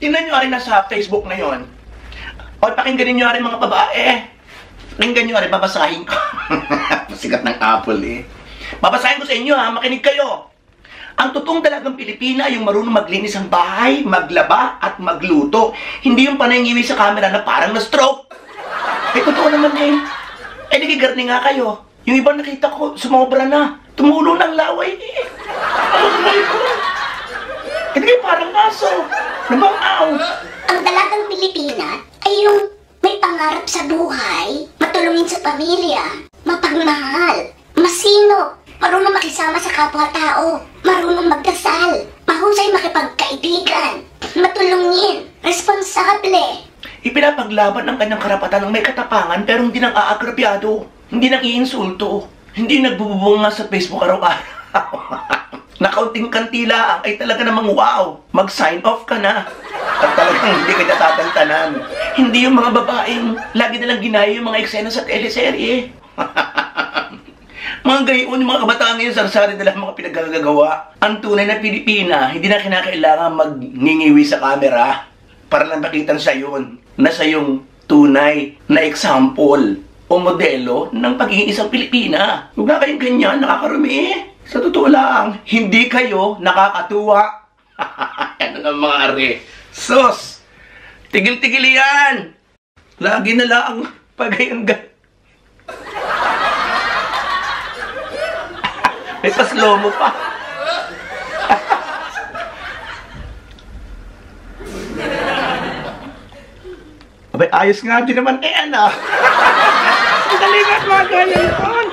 tingnan nyo rin na sa Facebook ngayon. O, pakinggan nyo rin mga babae. Pakinggan nyo rin, babasahin ko. Sikat ng Apple eh. Babasahin ko sa inyo ha, makinig kayo. Ang totoong dalagang Pilipina yung marunong maglinis ng bahay, maglaba, at magluto. Hindi yung panangiwi sa camera na parang na-stroke. Eh, totoo naman eh. Eh, nagigarni nga kayo. Yung ibang nakita ko, sumobra na. Tumulo ng laway eh. Ano ba yun? Parang aso. Nabangaw. Ang dalagang Pilipina ay yung may pangarap sa buhay, matulungin sa pamilya, mapagmahal, masino, marunong makisama sa kapwa-tao, marunong magdasal, mahusay makipagkaibigan, matulungin, responsable. Ipinapaglaban ang kanyang karapatan ng may katapangan pero hindi nang aagrabyado. Hindi nang iinsulto. Hindi nagbubunga sa Facebook araw-araw. na kaunting kantila ay talaga namang wow. Mag-sign off ka na. At talagang hindi ka natatantanan. Hindi yung mga babaeng lagi nilang ginaya yung mga eksena sa teleserye. mga gayon, mga kabataan ngayon, sarsari nila ang mga pinagagagawa. Ang tunay na Pilipina, hindi na kinakailangan magngingiwi sa camera para lang makitan siya yun na siya yung tunay na example o modelo ng pagiging isang Pilipina. Huwag na kayong ganyan, nakakarumi. Sa totoo lang, hindi kayo nakakatuwa. ano nga mga are? Sos! Tigil-tigil yan! Lagi na lang pagayang gan... May paslow mo pa. Abay, ayos nga din naman eh, ano? Ang galing at mga ganyan